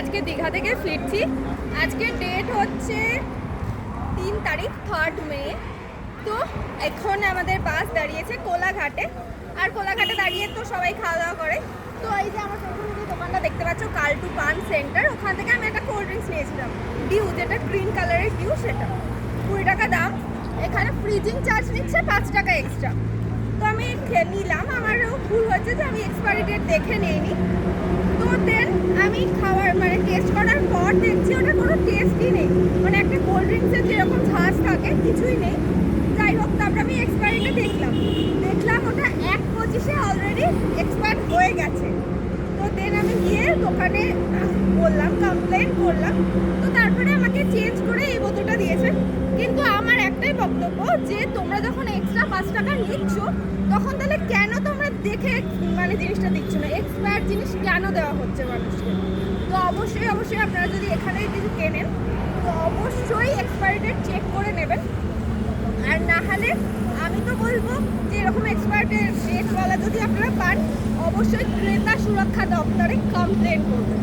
আজকে দীঘা থেকে ফিরছি। আজকে ডেট হচ্ছে তিন তারিখ থার্ড মে তো এখন আমাদের বাস দাঁড়িয়েছে কোলাঘাটে। আর কোলাঘাটে দাঁড়িয়ে তো সবাই খাওয়া দাওয়া করে। তো এই যে আমার প্রথম যে দোকানটা দেখতে পাচ্ছ কালটু পান সেন্টার ওখান থেকে আমি একটা কোল্ড ড্রিঙ্কস নিয়েছিলাম। ডিউ যেটা গ্রিন কালারের ডিউ সেটা। কুড়ি টাকা দাম। এখানে ফ্রিজিং চার্জ নিচ্ছে পাঁচ টাকা এক্সট্রা তো আমি নিলাম। আমারও ভুল হচ্ছে যে আমি এক্সপায়ারি ডেট দেখে নিইনি। তো দেন আমি খাওয়ার টেস্ট করার পর দেখছি ওটা কোনো টেস্টই নেই। মানে একটা কোল্ড ড্রিঙ্কসের যেরকম ঝাঁজ থাকে, কিছুই নেই। যাই হোক, তারপরে আমি এক্সপায়ারিটা দেখলাম। দেখলাম ওটা এক পঁচিশে অলরেডি এক্সপায়ার হয়ে গেছে। তো দেন আমি গিয়ে দোকানে বললাম কমপ্লেন করলাম। তো তারপরে আমাকে চেঞ্জ করে এই বোতলটা দিয়েছে। কিন্তু আমার একটাই বক্তব্য যে, তোমরা যখন এক্সট্রা পাঁচ টাকা নিচ্ছ, তখন তাহলে কেন তোমরা দেখে মানে জিনিসটা দিচ্ছ না? এক্সপায়ার জিনিস কেন দেওয়া হচ্ছে মানুষকে? অবশ্যই অবশ্যই আপনারা যদি এখানেই কিছু কেনেন, তো অবশ্যই এক্সপায়ারি ডেট চেক করে নেবেন। আর না হলে আমি তো বলব যে এরকম এক্সপায়ার ডেটওয়ালা যদি আপনারা পান, অবশ্যই ক্রেতা সুরক্ষা দপ্তরে কমপ্লেন করবেন।